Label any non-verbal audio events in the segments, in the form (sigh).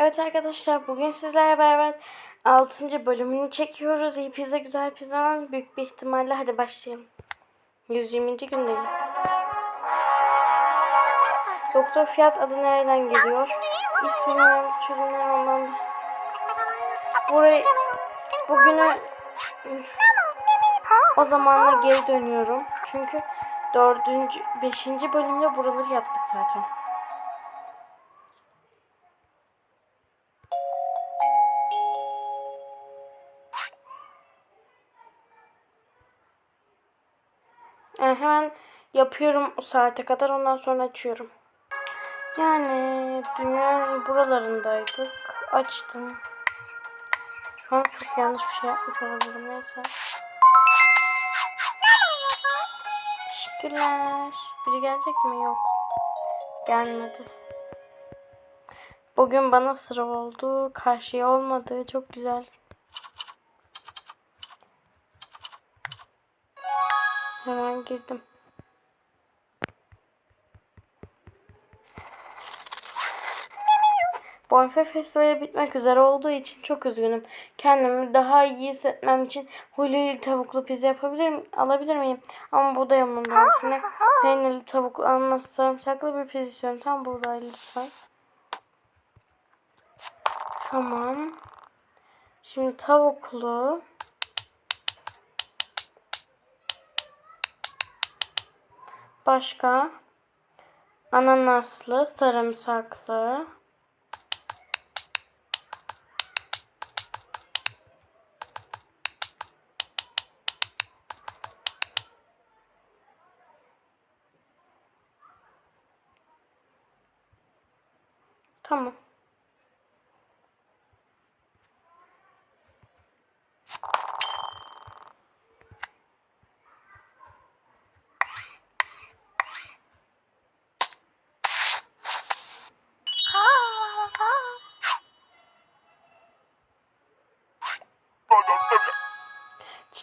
Evet arkadaşlar bugün sizlerle beraber 6. bölümünü çekiyoruz. İyi pizza güzel pizzanın büyük bir ihtimalle hadi başlayalım. 120. gündeyim. Doktor Fiyat adı nereden geliyor? İsmini çözümler ondan da. Burayı bugünü o zamanla geri dönüyorum. Çünkü 4. 5. bölümde buraları yaptık zaten. Yapıyorum o saate kadar ondan sonra açıyorum. Yani dünyanın buralarındaydık. Açtım. Şu an çok yanlış bir şey yapmış olabilirim neyse. Teşekkürler. Biri gelecek mi? Yok. Gelmedi. Bugün bana sıra oldu. Karşıya olmadı. Çok güzel. Hemen girdim. Bonfire Festivali bitmek üzere olduğu için çok üzgünüm. Kendimi daha iyi hissetmem için Hulu'yu tavuklu pizza yapabilir alabilir miyim? Ama buğday yanında olsun. Peynirli tavuk anlas sarımsaklı bir pizza istiyorum. Tam buğday lütfen. Tamam. Şimdi tavuklu. Başka? Ananaslı, sarımsaklı. Tamam.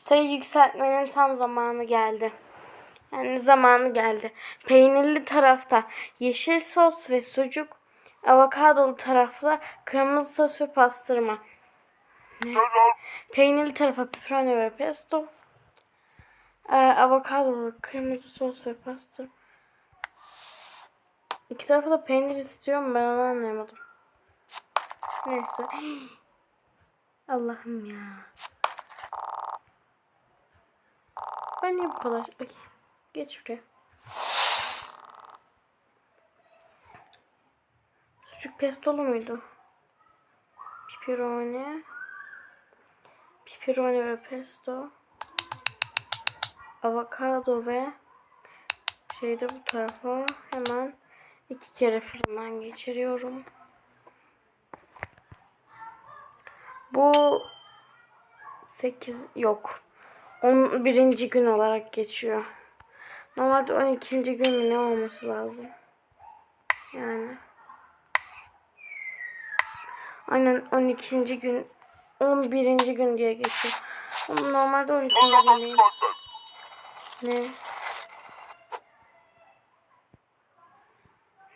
Çıtayı yükseltmenin tam zamanı geldi. Yani zamanı geldi. Peynirli tarafta yeşil sos ve sucuk, avokadolu tarafta kırmızı sos ve pastırma. Peynirli tarafa pepperoni ve pesto. Ee, avokadolu, kırmızı sos ve pastırma. İki tarafa da peynir istiyorum ben onu anlayamadım. Neyse. (gasps) Allah'ım ya. Ben niye bu kadar... Ay. Geç şuraya. Sucuk pestolu muydu? Pepperoni. Pepperoni ve pesto. Avokado ve şeyde bu tarafa hemen iki kere fırından geçiriyorum. Bu 8 yok. 11. gün olarak geçiyor. Normalde 12. gün ne olması lazım? Yani. Aynen 12. gün 11. gün diye geçiyor. Normalde 12. gün değil. Ne?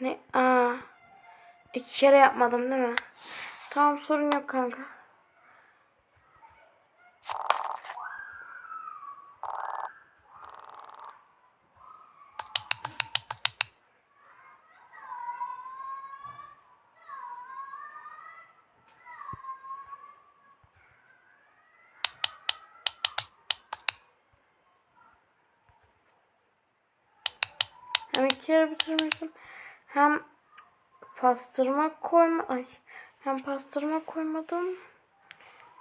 Ne? Aa. İki kere yapmadım değil mi? Tamam sorun yok kanka. Hem iki kere bitirmişim. Hem pastırma koyma ay hem pastırma koymadım.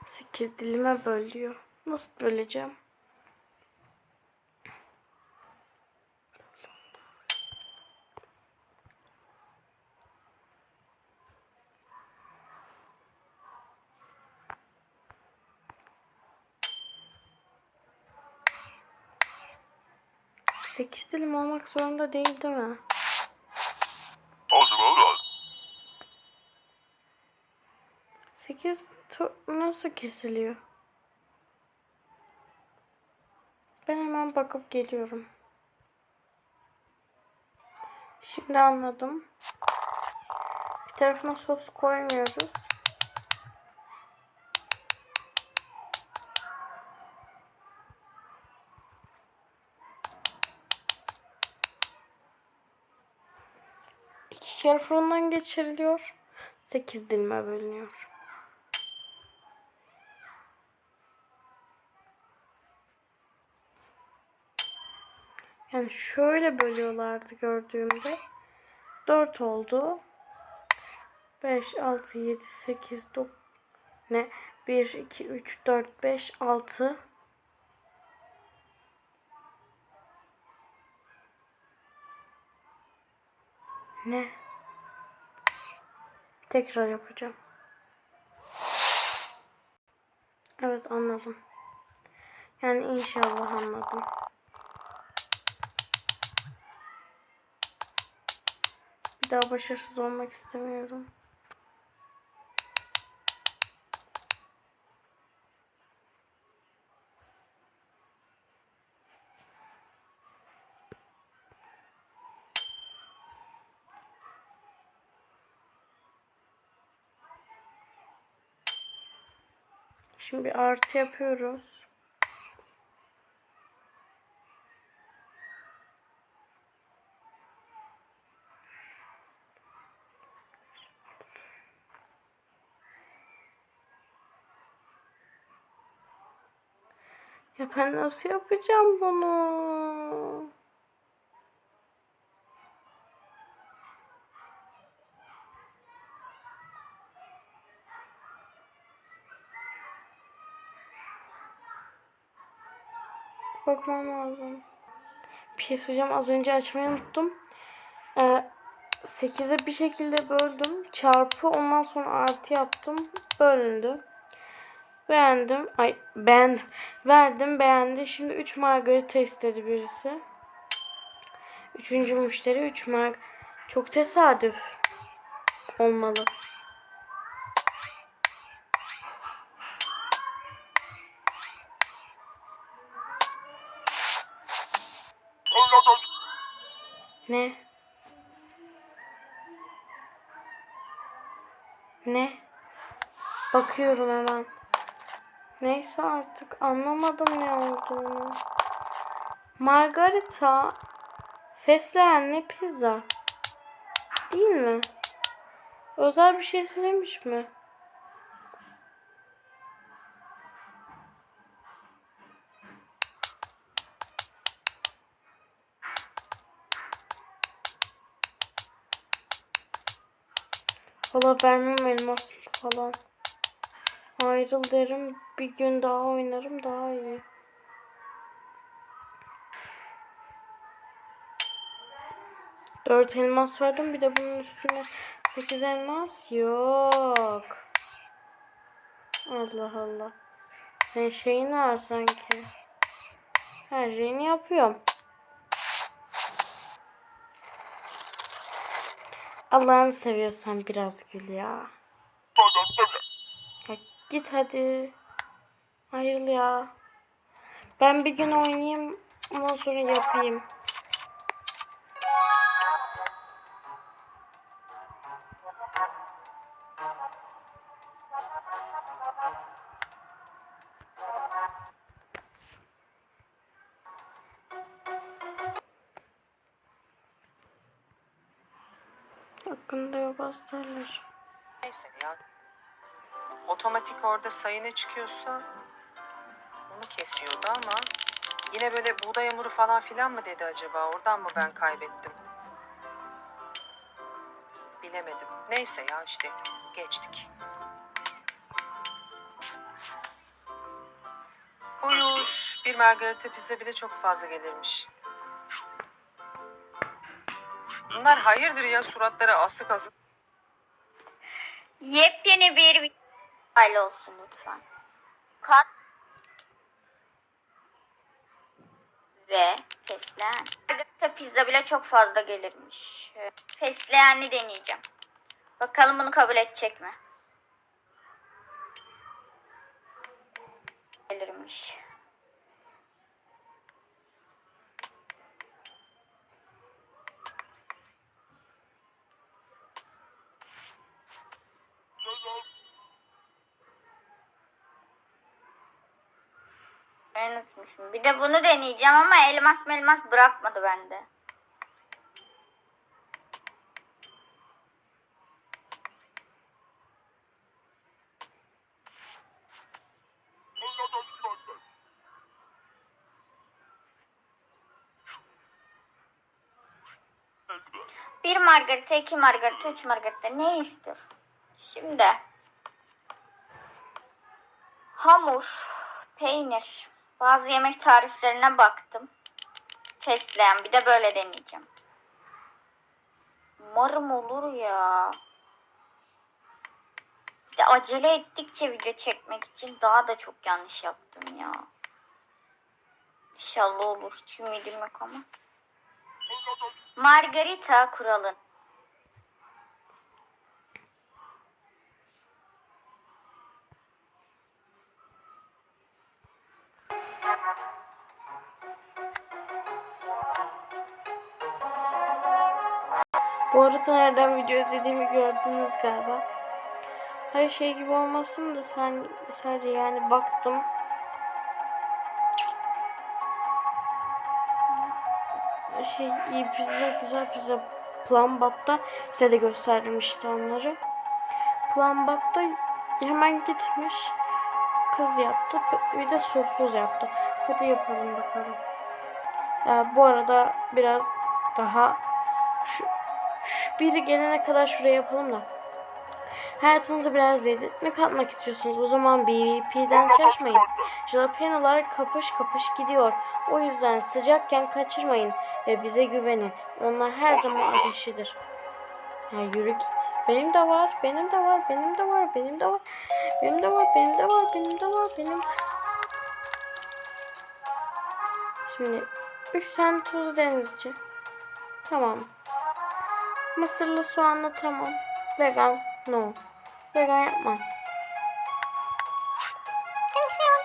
8 dilime bölüyor. Nasıl böleceğim? Sekiz dilim olmak zorunda değil değil mi? Sekiz tu- nasıl kesiliyor? Ben hemen bakıp geliyorum. Şimdi anladım. tarafına sos koymuyoruz. İki kere fırından geçiriliyor. 8 dilime bölünüyor. Yani şöyle bölüyorlardı gördüğümde. 4 oldu. 5, 6, 7, 8, 9 ne? 1, 2, 3, 4, 5, 6 Ne? Tekrar yapacağım. Evet anladım. Yani inşallah anladım. Bir daha başarısız olmak istemiyorum. Şimdi bir artı yapıyoruz. Ya ben nasıl yapacağım bunu? Bakmam lazım. Bir şey söyleyeceğim. Az önce açmayı unuttum. Ee, 8'e bir şekilde böldüm. Çarpı ondan sonra artı yaptım. Bölündü. Beğendim. Ay beğendim. Verdim beğendi. Şimdi 3 margarita istedi birisi. Üçüncü müşteri 3 mar. Çok tesadüf olmalı. Ne? Ne? Bakıyorum hemen. Neyse artık anlamadım ne olduğunu. Margarita fesleğenli pizza. Değil mi? Özel bir şey söylemiş mi? Valla vermem elmas falan. Ayrıl derim. Bir gün daha oynarım daha iyi. Dört elmas verdim. Bir de bunun üstüne sekiz elmas yok. Allah Allah. Sen şeyin var sanki. Her şeyini yapıyorum. Allah'ını seviyorsan biraz gül ya. Ya git hadi. Hayır ya. Ben bir gün oynayayım. Ondan sonra yapayım. Hakkında yok astarlar. Neyse ya. Otomatik orada sayı ne çıkıyorsa onu kesiyordu ama yine böyle buğday hamuru falan filan mı dedi acaba? Oradan mı ben kaybettim? Bilemedim. Neyse ya işte geçtik. Uyuş. Bir margarita pizza bile çok fazla gelirmiş. Bunlar hayırdır ya suratları asık asık. Yepyeni bir aile olsun lütfen. Kat ve fesleğen. Margarita pizza bile çok fazla gelirmiş. Fesleğenli deneyeceğim. Bakalım bunu kabul edecek mi? Gelirmiş. Unutmuşum. Bir de bunu deneyeceğim ama elmas melmas bırakmadı bende. Bir margarita, iki margarita, üç margarita. Ne istiyor? Şimdi hamur, peynir, bazı yemek tariflerine baktım. Fesleğen bir de böyle deneyeceğim. Umarım olur ya. Bir de acele ettikçe video çekmek için daha da çok yanlış yaptım ya. İnşallah olur. Hiç ümidim yok ama. Margarita kuralın. Bu arada nereden video izlediğimi gördünüz galiba. Her şey gibi olmasın da sadece yani baktım. Şey iyi pizza, güzel pizza. Plambap'ta size de gösterdim işte onları. Plambap'ta hemen gitmiş. Kız yaptı. Bir de sossuz yaptı. Hadi yapalım bakalım. Ya, bu arada biraz daha şu, şu biri gelene kadar şuraya yapalım da. Hayatınıza biraz yedirtme katmak istiyorsunuz. O zaman BVP'den çalışmayın. Jalapenolar kapış kapış gidiyor. O yüzden sıcakken kaçırmayın ve bize güvenin. Onlar her zaman ateşlidir. Ya yürü git. Benim de var, benim de var, benim de var, benim de var. Benim de var, benim de var, benim de var, benim. Şimdi 3 tane tuzlu denizci. Tamam. Mısırlı soğanlı tamam. Vegan no. Vegan yapmam.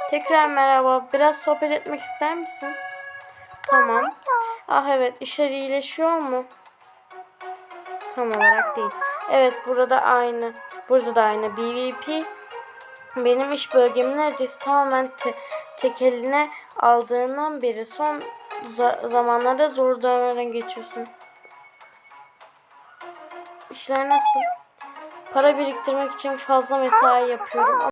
Tekrar merhaba. Biraz sohbet etmek ister misin? Tamam. Ah evet işler iyileşiyor mu? Tam olarak değil. Evet burada aynı. Burada da aynı. BVP benim iş bölgemi neredeyse tamamen te- tek eline aldığından beri son za- zamanlarda zor dönemlerden geçiyorsun. İşler nasıl? Para biriktirmek için fazla mesai yapıyorum